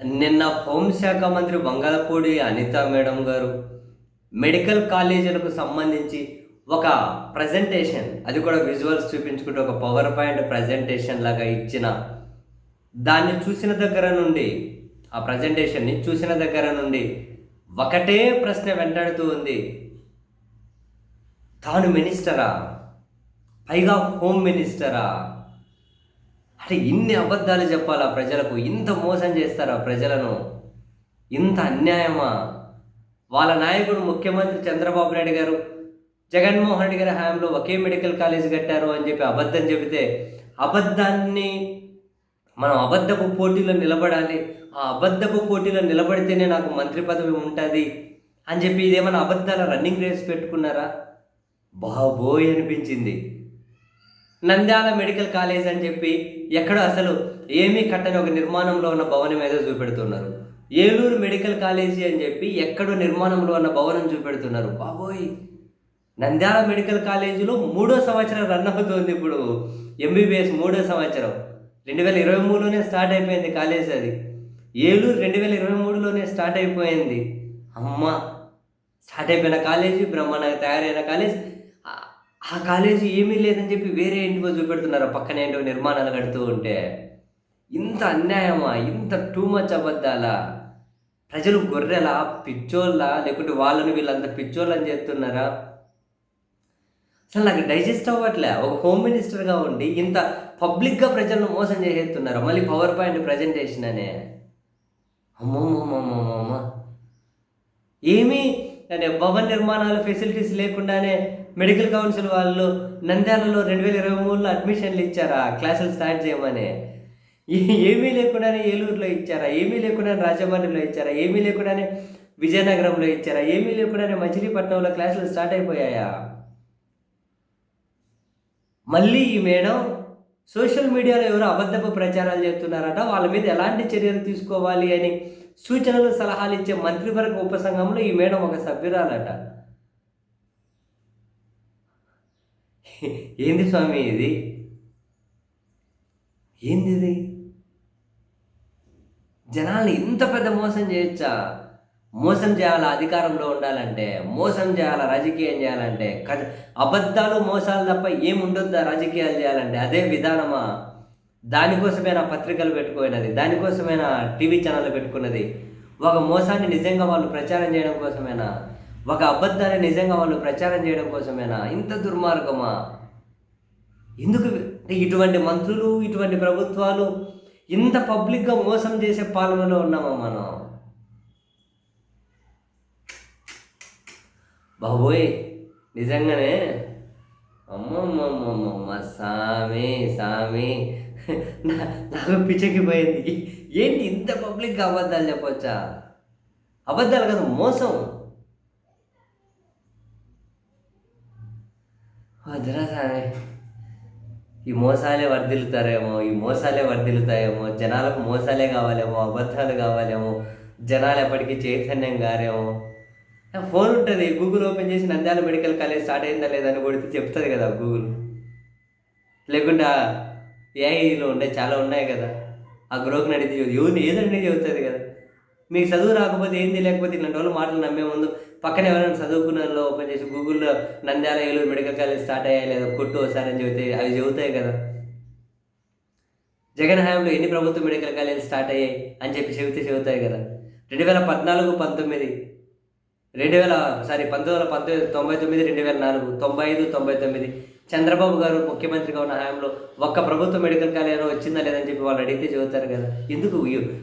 నిన్న హోంశాఖ మంత్రి బంగాళపూడి అనిత మేడం గారు మెడికల్ కాలేజీలకు సంబంధించి ఒక ప్రజెంటేషన్ అది కూడా విజువల్స్ చూపించుకుంటూ ఒక పవర్ పాయింట్ ప్రజెంటేషన్ లాగా ఇచ్చిన దాన్ని చూసిన దగ్గర నుండి ఆ ప్రజెంటేషన్ని చూసిన దగ్గర నుండి ఒకటే ప్రశ్న వెంటాడుతూ ఉంది. తాను మినిస్టరా పైగా హోమ్ మినిస్టరా అంటే ఇన్ని అబద్ధాలు చెప్పాలా ప్రజలకు? ఇంత మోసం చేస్తారా ప్రజలను? ఇంత అన్యాయమా? వాళ్ళ నాయకుడు ముఖ్యమంత్రి చంద్రబాబు నాయుడు గారు జగన్మోహన్ రెడ్డి గారి హయాంలో ఒకే మెడికల్ కాలేజ్ కట్టారు అని చెప్పి అబద్ధం చెబితే అబద్ధాన్ని మనం అబద్ధపు పోటీలో నిలబడాలి. ఆ అబద్ధపు పోటీలో నిలబడితేనే నాకు మంత్రి పదవి ఉంటుంది అని చెప్పి ఇదేమైనా అబద్ధాల రన్నింగ్ రేస్ పెట్టుకున్నారా? బాబోయ్ అనిపించింది. నంద్యాల మెడికల్ కాలేజ్ అని చెప్పి ఎక్కడో అసలు ఏమీ కట్టని ఒక నిర్మాణంలో ఉన్న భవనం ఏదో చూపెడుతున్నారు. ఏలూరు మెడికల్ కాలేజీ అని చెప్పి ఎక్కడో నిర్మాణంలో ఉన్న భవనం చూపెడుతున్నారు. బాబోయ్! నంద్యాల మెడికల్ కాలేజీలో మూడో సంవత్సరం రన్ అవుతుంది ఇప్పుడు. ఎంబీబీఎస్ మూడో సంవత్సరం. రెండు వేల ఇరవై మూడులోనే స్టార్ట్ అయిపోయింది కాలేజ్ అది. ఏలూరు రెండు వేల ఇరవై మూడులోనే స్టార్ట్ అయిపోయింది. అమ్మ! స్టార్ట్ అయిపోయిన కాలేజీ బ్రహ్మాండంగా తయారైన కాలేజ్ ఆ- కాలేజీ ఏమీ లేదని చెప్పి వేరే ఇంటికో చూపెడుతున్నారు. పక్కనే ఏంటో నిర్మాణాలు కడుతూ ఉంటే. ఇంత అన్యాయమా? ఇంత టూ మచ్ అబద్ధాలా? ప్రజలు గొర్రెలా? పిచ్చోళ్ళా? లేకుంటే వాళ్ళని వీళ్ళంత పిచ్చోళ్ళని చేస్తున్నారా? అసలు నాకు డైజెస్ట్ అవ్వట్లే. ఒక హోమ్ మినిస్టర్గా ఉండి ఇంత పబ్లిక్గా ప్రజలను మోసం చేసేస్తున్నారు? మళ్ళీ పవర్ పాయింట్ ప్రజెంటేషన్ అనే అమ్మమ్మమ్మమ్మమ్మ ఏమీ అంటే భవన్ నిర్మాణాలు ఫెసిలిటీస్ లేకుండానే మెడికల్ కౌన్సిల్ వాళ్ళు నంద్యాలలో రెండు వేల ఇరవై మూడులో అడ్మిషన్లు ఇచ్చారా? క్లాసులు స్టార్ట్ చేయమని. ఏమీ లేకుండానే ఏలూరులో ఇచ్చారా? ఏమీ లేకుండానే రాజమండ్రిలో ఇచ్చారా? ఏమీ లేకుండానే విజయనగరంలో ఇచ్చారా? ఏమీ లేకుండానే మచిలీపట్నంలో క్లాసులు స్టార్ట్ అయిపోయాయా? మళ్ళీ ఈ మేడం సోషల్ మీడియాలో ఎవరు అబద్ధపు ప్రచారాలు చేస్తున్నారట. వాళ్ళ మీద ఎలాంటి చర్యలు తీసుకోవాలి అని సూచనలు సలహాలు ఇచ్చే మంత్రివర్గ ఉపసంఘంలో ఈ మేడం ఒక సభ్యురాలట. ఏంది స్వామి ఇది? ఏంది ఇది జనాల్ని ఇంత పెద్ద మోసం చేయొచ్చా? మోసం చేయాలా అధికారంలో ఉండాలంటే? మోసం చేయాలా రాజకీయం చేయాలంటే? కథ అబద్ధాలు మోసాలు తప్ప ఏముండొద్దా రాజకీయాలు చేయాలంటే? అదే విధానమా? దానికోసమైనా పత్రికలు పెట్టుకున్నది దానికోసమైనా టీవీ ఛానళ్ళు పెట్టుకున్నది. ఒక మోసాన్ని నిజంగా వాళ్ళు ప్రచారం చేయడం కోసమేనా? ఒక అబద్ధాన్ని నిజంగా వాళ్ళు ప్రచారం చేయడం కోసమేనా? ఇంత దుర్మార్గమా? ఎందుకు అంటే ఇటువంటి మంత్రులు ఇటువంటి ప్రభుత్వాలు ఇంత పబ్లిక్గా మోసం చేసే పాలనలో ఉన్నామా మనం? బాబోయ్ నిజంగానే? అమ్మమ్మమ్మమ్మ సామి సామి. నాకు పిచ్చకిపోయింది ఏంటి ఇంత పబ్లిక్గా అబద్ధాలు చెప్పొచ్చా? అబద్ధాలు కదా మోసం. వద్దురా ఈ మోసాలే వర్దిలుతారేమో ఈ మోసాలే వర్ధిల్లుతాయేమో జనాలకు మోసాలే కావాలేమో అబద్ధాలు కావాలేమో జనాలు ఎప్పటికీ చైతన్యం గారేమో ఫోన్ ఉంటుంది గూగుల్ ఓపెన్ చేసి నంద్యాల మెడికల్ కాలేజ్ స్టార్ట్ అయిందా లేదా అని కొడితే చెప్తుంది కదా గూగుల్. లేకుండా ఏఐలో ఉండే చాలా ఉన్నాయి కదా ఆ గ్రోకి నడితే ఎవరు ఏదంటే చెబుతుంది కదా. మీకు చదువు రాకపోతే ఏంది? లేకపోతే ఇలాంటి వాళ్ళు మాటలు నమ్మే ముందు పక్కన ఎవరైనా చదువుకున్న ఓపెన్ చేసి గూగుల్లో Nandyal Eluru medical college start అయ్యాయి లేదా కొట్టు ఒకసారి అని చెబితే అవి చెబుతాయి కదా. జగన్ హయాంలో ఎన్ని ప్రభుత్వ మెడికల్ కాలేజీలు స్టార్ట్ అయ్యాయి అని చెప్పి చెబితే చెబుతాయి కదా. రెండు వేల పద్నాలుగు పంతొమ్మిది రెండు వేల సారీ పంతొమ్మిది వందల పంతొమ్మిది తొంభై తొమ్మిది రెండు వేల నాలుగు తొంభై ఐదు తొంభై తొమ్మిది చంద్రబాబు గారు ముఖ్యమంత్రిగా ఉన్న హయాంలో ఒక్క ప్రభుత్వ మెడికల్ కాలేజ్ వచ్చిందా లేదని చెప్పి వాళ్ళు అడిగితే చెబుతారు కదా. ఎందుకు?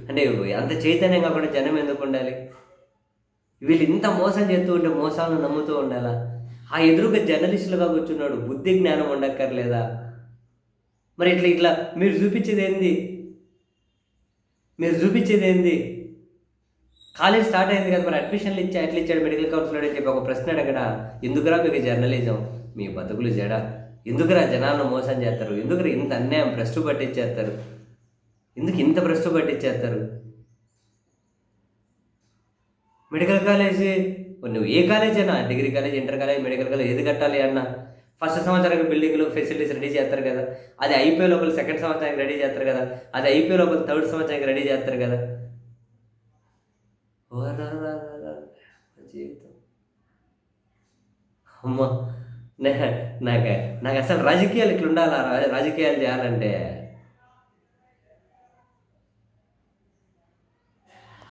అంటే అంత చైతన్యం కాకుండా జనం ఎందుకు ఉండాలి? వీళ్ళు ఇంత మోసం చేస్తూ ఉంటే మోసాలను నమ్ముతూ ఉండాలా? ఆ ఎదురుగా జర్నలిస్టులుగా కూర్చున్నాడు బుద్ధి జ్ఞానం ఉండక్కర్లేదా? మరి ఇట్లా ఇట్లా మీరు చూపించేది ఏంది మీరు చూపించేది ఏంది కాలేజ్ స్టార్ట్ అయింది కదా మరి అడ్మిషన్లు ఇచ్చా ఎట్లా ఇచ్చాడు మెడికల్ కౌన్సిలర్ అని చెప్పి ఒక ప్రశ్న అడగడా? ఎందుకురా మీకు జర్నలిజం? మీ బతుకులు జడ. ఎందుకురా జనాలను మోసం చేస్తారు? ఎందుకురా ఇంత అన్యాయం భ్రష్టు పట్టించేస్తారు? ఎందుకు ఇంత భ్రష్టు పట్టించేస్తారు? Medical college. నువ్వు ఏ కాలేజ్ అయినా degree college inter college medical college ఏది కట్టాలి అన్న? ఫస్ట్ సంవత్సరానికి బిల్డింగ్లు ఫెసిలిటీస్ రెడీ చేస్తారు కదా. అది అయిపోయే లోపల సెకండ్ సంవత్సరానికి రెడీ చేస్తారు కదా. అది అయిపోయే లోపల థర్డ్ సంవత్సరానికి రెడీ చేస్తారు కదా. ఓరరరరర. జీవితం. అమ్మ నాకు నాకు అసలు రాజకీయాలు ఇట్లా ఉండాలా రాజకీయాలు చేయాలంటే.